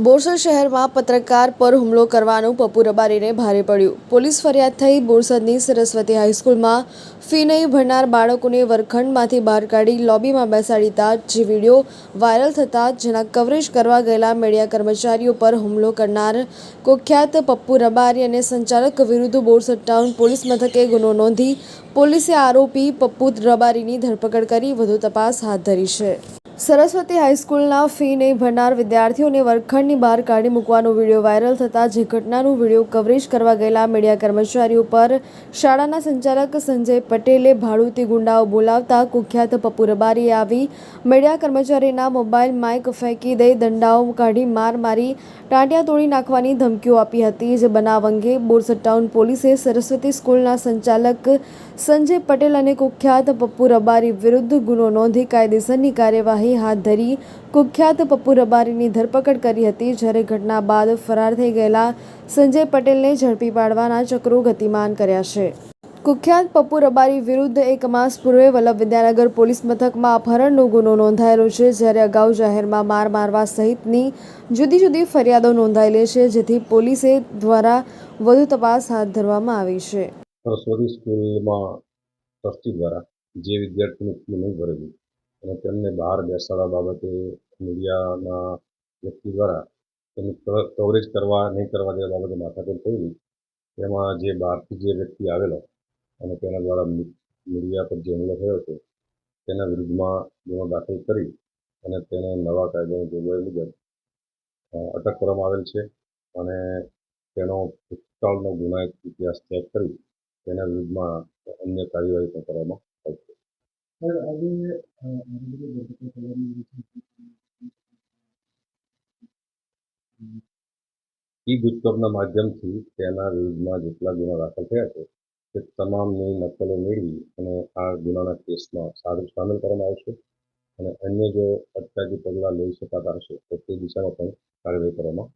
બોરસદ શહેરમાં પત્રકાર પર હુમલો કરવાનું પપ્પુ રબારીને ભારે પડ્યું. પોલીસ ફરિયાદ થઈ બોરસદની સરસ્વતી હાઈસ્કૂલમાં ફી નહીં ભરનાર બાળકોને વર્ગખંડમાંથી બહાર કાઢી લોબીમાં બેસાડીતા જે વીડિયો વાયરલ થતા જેના કવરેજ કરવા ગયેલા મીડિયા કર્મચારીઓ પર હુમલો કરનાર કુખ્યાત પપ્પુ રબારી અને સંચાલક વિરુદ્ધ બોરસદ ટાઉન પોલીસ મથકે ગુનો નોંધી પોલીસે આરોપી પપ્પુ રબારીની ધરપકડ કરી વધુ તપાસ હાથ ધરી છે. સરસ્વતી હાઈસ્કૂલના ફી નહીં ભરનાર વિદ્યાર્થીઓને વર્ગખંડની બહાર કાઢી મૂકવાનો વીડિયો વાયરલ થતાં જે ઘટનાનું વીડિયો કવરેજ કરવા ગયેલા મીડિયા કર્મચારીઓ પર શાળાના સંચાલક સંજય પટેલે ભાડુતી ગુંડાઓ બોલાવતા કુખ્યાત પપ્પુ રબારીએ આવી મીડિયા કર્મચારીના મોબાઈલ માઇક ફેંકી દઈ દંડાઓ કાઢી માર મારી ટાંટિયા તોડી નાખવાની ધમકીઓ આપી હતી. જે બનાવ અંગે બોરસદ ટાઉન પોલીસે સરસ્વતી સ્કૂલના સંચાલક સંજય પટેલ અને કુખ્યાત પપ્પુ રબારી વિરુદ્ધ ગુનો નોંધી કાયદેસરની કાર્યવાહી હાથ ધરી કુખ્યાત પપ્પુ રબારીની ધરપકડ કરી હતી. જ્યારે ઘટના બાદ ફરાર થઈ ગયેલા સંજય પટેલને ઝડપી પાડવાના ચક્રો ગતિમાન કર્યા છે. કુખ્યાત પપ્પુ રબારી વિરુદ્ધ એક માસ પૂર્વે વલ્લભ વિદ્યાનગર પોલીસ મથકમાં અપહરણનો ગુનો નોંધાયેલો છે. જ્યારે અગાઉ જાહેરમાં માર મારવા સહિતની જુદી જુદી ફરિયાદો નોંધાયેલી છે, જેથી પોલીસે દ્વારા વધુ તપાસ હાથ ધરવામાં આવી છે. સ્કૂલમાં દ્વારા જે વિદ્યાર્થીનું ફી નહીં ભરેલી અને તેમને બહાર બેસાડવા બાબતે મીડિયાના વ્યક્તિ દ્વારા તેની કવરેજ કરવા, નહીં કરવા તે બાબતે માથાકૂટ થયેલી. તેમાં જે બહારથી જે વ્યક્તિ આવેલો અને તેના દ્વારા મીડિયા પર જે હુમલો થયો હતો, તેના વિરુદ્ધમાં ગુનો દાખલ કરી અને તેને નવા કાયદાની જોગવાઈ મુજબ અટક કરવામાં આવેલ છે અને તેનો ભૂતકાળનો ગુનાહિત ઇતિહાસ ચેક કરી તેના વિરુદ્ધમાં અન્ય કાર્યવાહી પણ કરવામાં આવશે. સર આજે થવાની ઈ ગુજકોપના માધ્યમથી તેના વિરુદ્ધમાં જેટલા ગુના દાખલ થયા છે, તે તમામની નકલો મેળવી અને આ ગુનાના કેસમાં સારું સામેલ કરવામાં આવશે અને અન્ય જો અટકાયતી પગલાં લઈ શકાતા હશે, તો તે દિશામાં પણ કાર્યવાહી કરવામાં